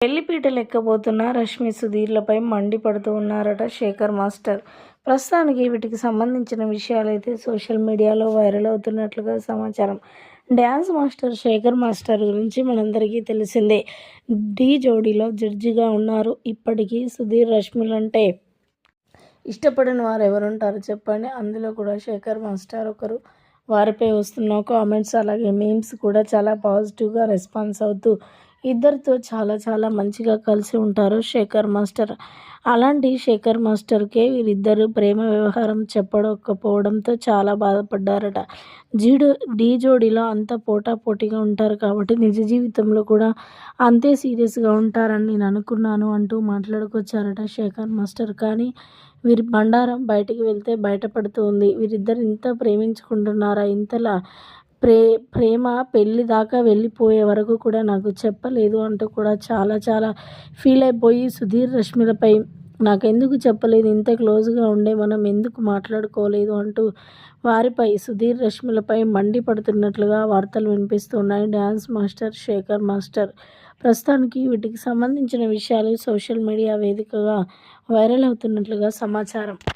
పెళ్ళిపీటలు ఎక్కబోతున్న రష్మి సుధీర్లపై మండిపడుతూ ఉన్నారట శేఖర్ మాస్టర్. ప్రస్తుతానికి వీటికి సంబంధించిన విషయాలైతే సోషల్ మీడియాలో వైరల్ అవుతున్నట్లుగా సమాచారం. డ్యాన్స్ మాస్టర్ శేఖర్ మాస్టర్ గురించి మనందరికీ తెలిసిందే. ఢీ జోడీలో జడ్జిగా ఉన్నారు. ఇప్పటికీ సుధీర్ రష్మిలంటే ఇష్టపడిన వారు ఎవరుంటారు చెప్పండి. అందులో కూడా శేఖర్ మాస్టర్ ఒకరు. వారిపై వస్తున్న కామెంట్స్ అలాగే మీమ్స్ కూడా చాలా పాజిటివ్గా రెస్పాన్స్ అవుతూ ఇద్దరితో చాలా చాలా మంచిగా కలిసి ఉంటారు శేఖర్ మాస్టర్. అలాంటి శేఖర్ మాస్టర్కే వీరిద్దరు ప్రేమ వ్యవహారం చెప్పకపోవడంతో చాలా బాధపడ్డారట. జీడు డీ జోడీలో అంత పోటాపోటీగా ఉంటారు కాబట్టి నిజ జీవితంలో కూడా అంతే సీరియస్గా ఉంటారని నేను అనుకున్నాను అంటూ మాట్లాడుకొచ్చారట శేఖర్ మాస్టర్. కానీ వీరి బండారం బయటికి వెళ్తే బయటపడుతూ ఉంది వీరిద్దరు ఇంత ప్రేమించుకుంటున్నారా? ఇంతలా ప్రే ప్రేమ పెళ్ళి దాకా వెళ్ళిపోయే వరకు కూడా నాకు చెప్పలేదు అంటూ కూడా చాలా చాలా ఫీల్ అయిపోయి సుధీర్ రష్మిలపై నాకెందుకు చెప్పలేదు? ఇంత క్లోజ్గా ఉండే మనం ఎందుకు మాట్లాడుకోలేదు? అంటూ వారిపై సుధీర్ రష్మిలపై మండిపడుతున్నట్లుగా వార్తలు వినిపిస్తున్నాయి. Dance master Shekhar master. ప్రస్తుతానికి వీటికి సంబంధించిన విషయాలు సోషల్ మీడియా వేదికగా వైరల్ అవుతున్నట్లుగా సమాచారం.